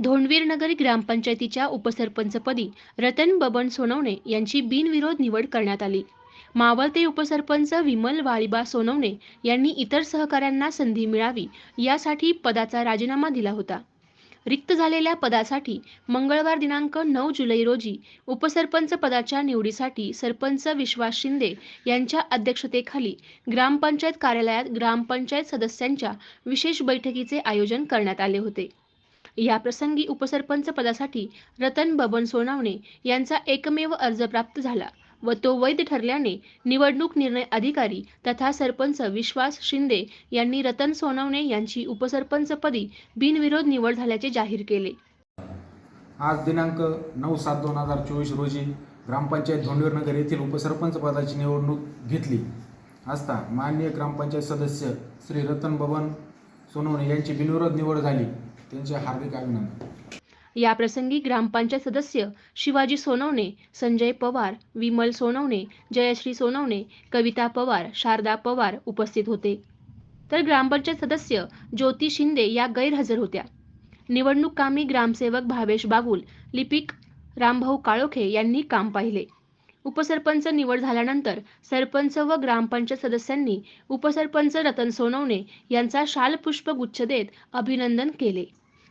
धोंडवीरनगर ग्रामपंचायतीच्या उपसरपंचपदी रतन बबन सोनवणे यांची बिनविरोध निवड करण्यात आली. मावळते उपसरपंच विमल वाळीबा सोनवणे यांनी इतर सहकाऱ्यांना संधी मिळावी यासाठी पदाचा राजीनामा दिला होता. रिक्त झालेल्या पदासाठी मंगळवार दिनांक नऊ जुलै रोजी उपसरपंच पदाच्या निवडीसाठी सरपंच विश्वास शिंदे यांच्या अध्यक्षतेखाली ग्रामपंचायत कार्यालयात ग्रामपंचायत सदस्यांच्या विशेष बैठकीचे आयोजन करण्यात आले होते. या प्रसंगी उपसरपंच पदासाठी रतन बबन सोनावणे यांचा एकमेव अर्ज प्राप्त झाला व तो वैध ठरल्याने निवडणूक निर्णय अधिकारी तथा सरपंच विश्वास शिंदे यांनी रतन सोनवणे यांची उपसरपंचपदी बिनविरोध निवड झाल्याचे जाहीर केले. आज दिनांक नऊ सात दोन हजार चोवीस रोजी ग्रामपंचायत धोंडवीरनगर येथील उपसरपंच पदाची निवडणूक घेतली. असता माननीय ग्रामपंचायत सदस्य श्री रतन बबन सोनवणे यांची बिनविरोध निवड झाली. त्यांचे हार्दिक अभिनंदन. या प्रसंगी ग्रामपंचायत सदस्य शिवाजी सोनवणे संजय पवार विमल सोनवणे जयश्री सोनवणे कविता पवार शारदा पवार उपस्थित होते. तर ग्रामपंचायत सदस्य ज्योती शिंदे या गैरहजर होत्या. निवडणूक कामी ग्रामसेवक भावेश बागुल लिपिक रामभाऊ काळोखे यांनी काम पाहिले. उपसरपंच निवड झाल्यानंतर सरपंच व ग्रामपंचायत सदस्यांनी उपसरपंच रतन सोनवणे यांचा शालपुष्प गुच्छ देत अभिनंदन केले.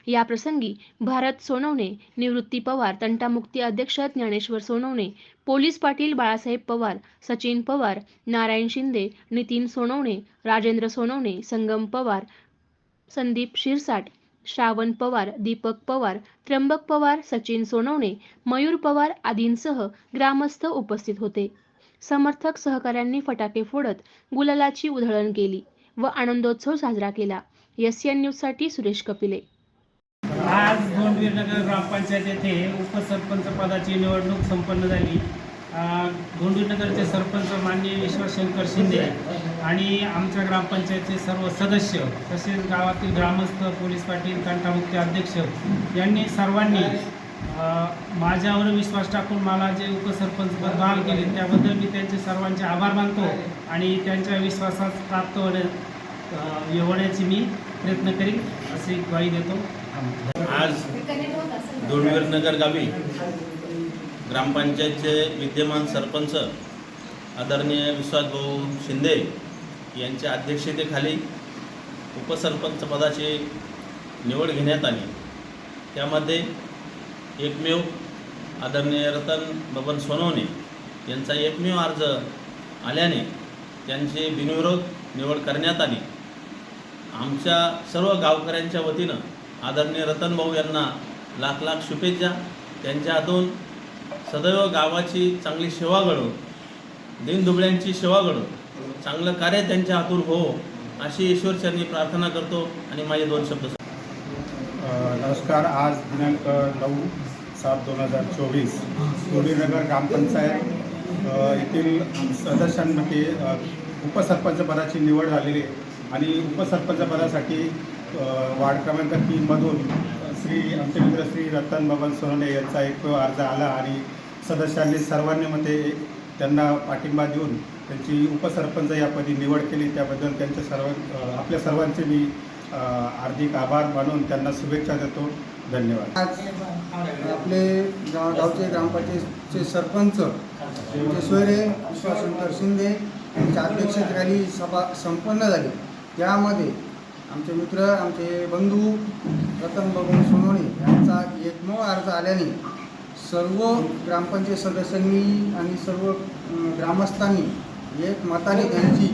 या प्रसंगी भारत सोनवणे निवृत्ती पवार तंटामुक्ती अध्यक्ष ज्ञानेश्वर सोनवणे पोलीस पाटील बाळासाहेब पवार सचिन पवार नारायण शिंदे नितीन सोनवणे राजेंद्र सोनवणे संगम पवार संदीप शिरसाट श्रावण पवार दीपक पवार त्र्यंबक पवार सचिन सोनवणे मयूर पवार आदींसह ग्रामस्थ उपस्थित होते. समर्थक सहकाऱ्यांनी फटाके फोडत गुलालाची उधळण केली व आनंदोत्सव साजरा केला. एस एन न्यूजसाठी सुरेश कपिले. आज धोंडवीरनगर ग्रामपंचायत येथे उपसरपंच पदाची निवडणूक संपन्न झाली. अ, धोंडवीरनगरचे सरपंच माननीय विश्वशंकर शिंदे आणि आमच्या ग्रामपंचायतचे सर्व सदस्य तसेच गावातील ग्रामस्थ पोलीस पाटील तंटामुक्ती अध्यक्ष यांनी सर्वांनी माझ्यावर विश्वास टाकून मला जे उपसरपंच पद बहाल केले त्याबद्दल मी त्यांचे सर्वांचे आभार मानतो आणि त्यांच्या विश्वासात प्राप्त होण्या अ, होण्याची मी प्रयत्न करीन असे ग्वाही देतो. आज दोडवीर नगर गावी ग्रामपंचायतचे विद्यमान सरपंच आदरणीय विश्वासभाऊ शिंदे यांच्या अध्यक्षतेखाली उपसरपंच पदाची निवड घेण्यात आली. त्यामध्ये एकमेव आदरणीय रतन बबन सोनवणे यांचा एकमेव अर्ज आल्याने त्यांची बिनविरोध निवड करण्यात आली. आमच्या सर्व गावकऱ्यांच्या वतीनं आदरणीय रतन भाऊ यांना लाख लाख शुभेच्छा. त्यांच्या हातून सदैव गावाची चांगली सेवा घडो. दीनदुबळ्यांची सेवा घडो. चांगलं कार्य त्यांच्या हातून हो अशी ईश्वरचरणी प्रार्थना करतो आणि माझे दोन शब्द नमस्कार. आज दिनांक नऊ सात दोन हजार चोवीस नगर ग्रामपंचायत येथील सदस्यांमध्ये उपसरपंच पदाची निवड झालेली आहे. आणि उपसरपंच पदासाठी वार्ड क्रमांक तीनमधून श्री आमचे मित्र श्री रतन बबन सोनवणे यांचा एक अर्ज आला आणि सदस्यांनी सर्वांनी मध्ये त्यांना पाठिंबा देऊन त्यांची उपसरपंच या पदी निवड केली. त्याबद्दल त्यांच्या सर्व आपल्या सर्वांचे मी हार्दिक आभार मानून त्यांना शुभेच्छा देतो. धन्यवाद. आज आपले गाव गावचे ग्रामपंचायतचे सरपंच म्हणजे सोयरे विश्वासंकर शिंदे यांच्या अध्यक्षतेखाली सभा संपन्न झाली. त्यामध्ये आमचे मित्र आमचे बंधू रतन बबन सोनवणे यांचा एकमेव अर्ज आल्याने सर्व ग्रामपंचायत सदस्यांनी आणि सर्व ग्रामस्थांनी एक मताने त्यांची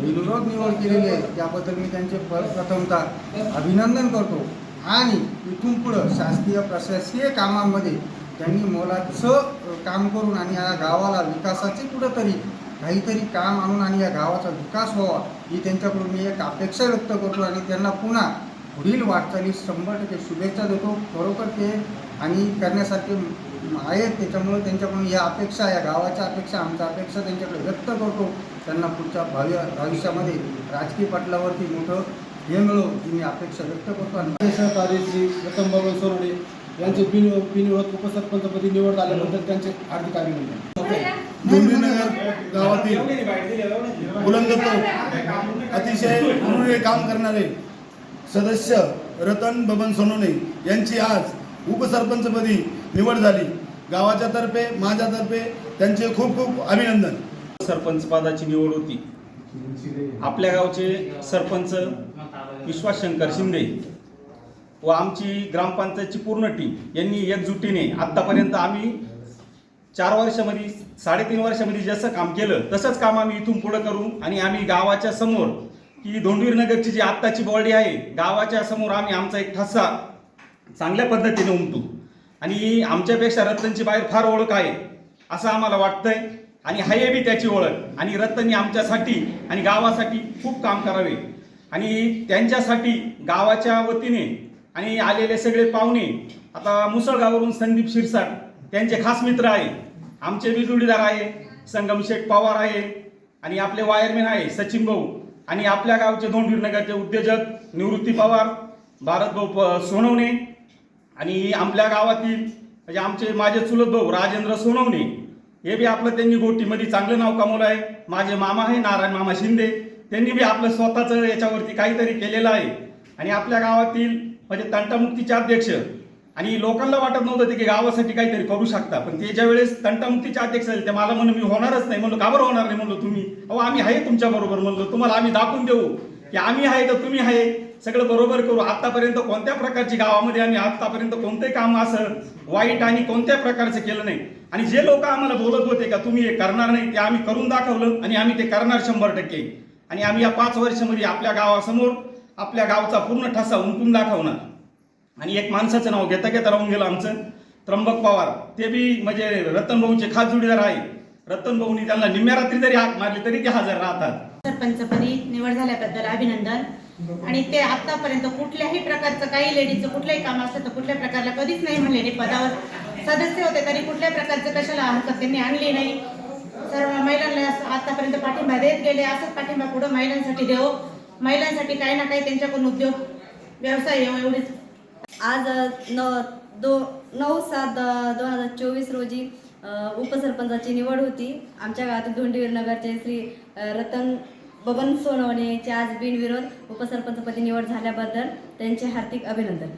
विरोध निवड केलेली आहे. त्याबद्दल मी त्यांचे प्रथमतः अभिनंदन करतो. आणि इथून पुढं शासकीय प्रशासकीय कामामध्ये त्यांनी मोलाचं काम करून आणि या गावाला विकासाचे कुठंतरी काहीतरी काम आणून आणि या गावाचा विकास व्हावा ही त्यांच्याकडून मी एक अपेक्षा व्यक्त करतो आणि त्यांना पुन्हा पुढील वाटचाली शंभर टक्के शुभेच्छा देतो. खरोखर ते आणि करण्यासारखे आहेत त्याच्यामुळे त्यांच्याकडून या अपेक्षा या गावाच्या अपेक्षा आमच्या अपेक्षा त्यांच्याकडे व्यक्त करतो. त्यांना पुढच्या भावी भविष्यामध्ये राजकीय पटलावरती मोठं हे मिळो ही मी अपेक्षा व्यक्त करतो. आणि माझे सहकारी श्री रतन बाबा सोरडे यांचे बिन बिनविरोध उपसरपंचपदी निवड झाल्याबद्दल त्यांचे हार्दिक अभिनंदन. गावातील बुलंदतो अतिशय काम करणारे सदस्य रतन बबन सोनवणे यांची आज उपसरपंचपदी निवड झाली. गावाच्या तर्फे माझ्यातर्फे त्यांचे खूप खूप अभिनंदन. सरपंच पदाची निवड होती. आपल्या गावचे सरपंच विश्वास शंकर शिंदे व आमची ग्रामपंचायतची पूर्ण टीम यांनी एकजुटीने आत्तापर्यंत आम्ही चार वर्षामध्ये साडेतीन वर्षामध्ये जसं काम केलं तसंच काम आम्ही इथून पुढं करू आणि आम्ही गावाच्या समोर की धोंडवीर नगरची जी आत्ताची बॉडी आहे गावाच्या समोर आम्ही आमचा एक ठसा चांगल्या पद्धतीने उमटू. आणि आमच्यापेक्षा रत्नची बाहेर फार ओळख आहे असं आम्हाला वाटतंय. आणि हाय बी त्याची ओळख. आणि रत्ननी आमच्यासाठी आणि गावासाठी खूप काम करावे. आणि त्यांच्यासाठी गावाच्या वतीने आणि आलेले सगळे पाहुणे आता मुसळगाववरून संदीप शिरसाट त्यांचे खास मित्र आहे. आमचे बी जोडीदार आहे. संगमशेठ पवार आहे. आणि आपले वायरमॅन आहे सचिन भाऊ. आणि आपल्या गावचे दोंडवीर उद्योजक निवृत्ती पवार भारत भाऊ प- सोनवणे. आणि आपल्या गावातील म्हणजे आमचे माझे चुलत भाऊ राजेंद्र सोनवणे. हे बी आपलं त्यांनी गोष्टीमध्ये चांगलं नाव कमवलं आहे. माझे मामा आहे नारायण मामा शिंदे. त्यांनी बी आपलं स्वतःचं याच्यावरती काहीतरी केलेलं आहे. आणि आपल्या गावातील म्हणजे तंटामुक्तीचे अध्यक्ष आणि लोकांना वाटत नव्हतं ते की गावासाठी काहीतरी करू शकता पण ते ज्या वेळेस तंटामुक्तीचे अध्यक्ष झाले ते मला म्हणून मी होणारच नाही. म्हणलो का बरं होणार नाही? म्हणलो तुम्ही. अहो आम्ही आहे तुमच्या बरोबर. म्हणलो तुम्हाला आम्ही दाखवून देऊ की आम्ही आहे तर तुम्ही आहे. सगळं बरोबर करू. आतापर्यंत कोणत्या प्रकारची गावामध्ये आम्ही आतापर्यंत कोणतेही काम असं वाईट आणि कोणत्या प्रकारचं केलं नाही. आणि जे लोक आम्हाला बोलत होते का तुम्ही हे करणार नाही ते आम्ही करून दाखवलं आणि आम्ही ते करणार शंभर टक्के. आणि आम्ही या पाच वर्षामध्ये आपल्या गावासमोर आपल्या गावचा पूर्ण ठसा उमटून दाखवणार. आणि एक माणसाचं नाव घेता घेता राहून गेलं आमचं. त्र्यंबक पवार. ते बी म्हणजे रतन भाऊचे खास जोडीदार आहे. रतन भाऊनी त्यांना निम्म्या रात्री जरी हाक मारली तरी ते हजर राहतात. सरपंचपदी निवड झाल्याबद्दल अभिनंदन. आणि ते आतापर्यंत कुठल्याही प्रकारचं काही लेडीजचं कुठलंही काम असलं तर कुठल्या प्रकारला कधीच नाही म्हणले. नाही पदावर सदस्य होते तरी कुठल्या प्रकारचं कशाला हरकत त्यांनी आणली नाही. सर्व महिलांना असं आतापर्यंत पाठिंबा देत गेले. असंच पाठिंबा पुढं महिलांसाठी देव. महिलांसाठी काही ना काही त्यांच्याकडून उद्योग व्यवसाय येऊ एवढीच. आज न दो नऊ सात दोन हजार चोवीस रोजी उपसरपंचाची निवड होती. आमच्या गावातील धोंडीवीर नगरचे श्री रतन बबन सोनवणे यांची आज बिनविरोध उपसरपंचपदी निवड झाल्याबद्दल त्यांचे हार्दिक अभिनंदन.